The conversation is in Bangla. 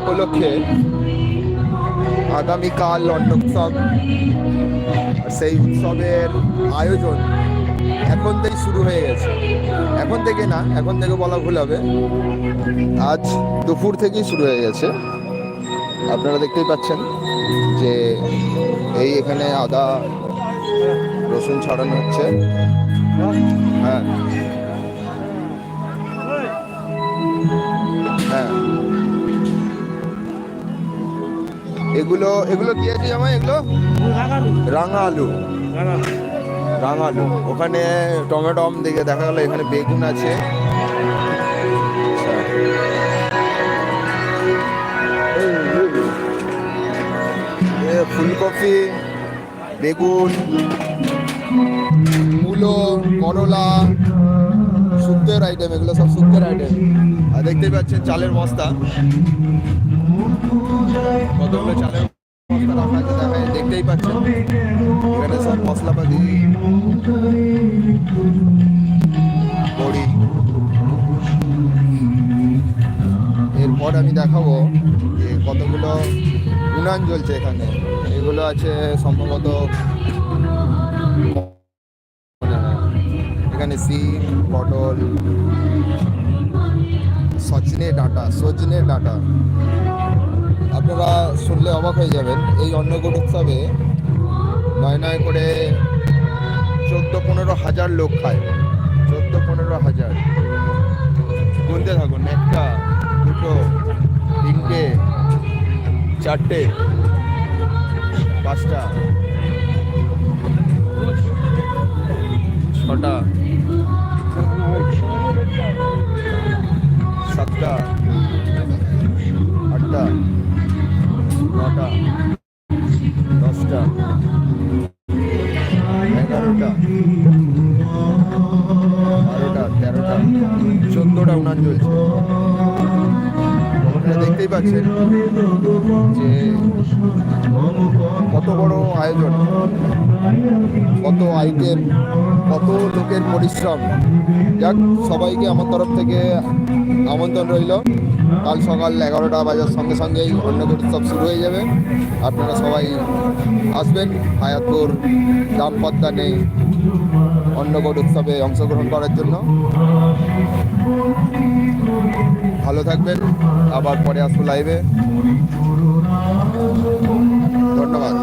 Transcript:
উপলক্ষে আগামীকাল অন্ন উৎসব সেই উৎসবের আয়োজন এখন থেকে শুরু হয়ে গেছে। এখন থেকে না, এখন থেকে বলা ভুল হবে। আজ দুপুর থেকেই শুরু হয়ে গেছে। আপনারা দেখতেই পাচ্ছেন যে এই এখানে আদা, রসুন ছড়ানো হচ্ছে। এগুলো এগুলো কি আছে আমার এগুলো? রাঙা আলু রাঙা আলু ওখানে টমেটো আম দিকে দেখা গেলো, এখানে বেগুন আছে। ফুলকপি, বেগুন, মূলো, করলা শুক্তের আইটেম এগুলো সব শুক্তের আইটেম দেখতেই পাচ্ছেন চালের বস্তা। কতগুলো চালের বস্তা রাখা আছে দেখায় দেখতেই পাচ্ছেন, এখানে সব মশলাপাতি। বড়ি। এরপর আমি দেখাবো যে কতগুলো উনান জ্বলছে এখানে। এগুলো আছে সম্ভবত এখানে সিম, পটল সজনে ডাঁটা সজনে ডাঁটা। আপনারা শুনলে অবাক হয়ে যাবেন, এই অন্নকূট উৎসবে নয় নয় করে চোদ্দ পনেরো হাজার লোক খায়। চোদ্দ পনেরো হাজার। গুনতে থাকুন, একটা, দুটো, তিনটে, চারটে, পাঁচটা, ছটা চলছে দেখতেই পাচ্ছেন যে কত বড় আয়োজন, কত আইটেম, কত লোকের পরিশ্রম। যাক, সবাইকে আমার তরফ থেকে আমন্ত্রণ রইল। কাল সকাল এগারোটা বাজার সঙ্গে সঙ্গেই অন্নকূট উৎসব শুরু হয়ে যাবে। আপনারা সবাই আসবেন, হায়াতপুর দামপদ্মা নেই। অন্নকূট উৎসবে অংশগ্রহণ করার জন্য। ভালো থাকবেন আবার পরে আসব লাইভে ধন্যবাদ।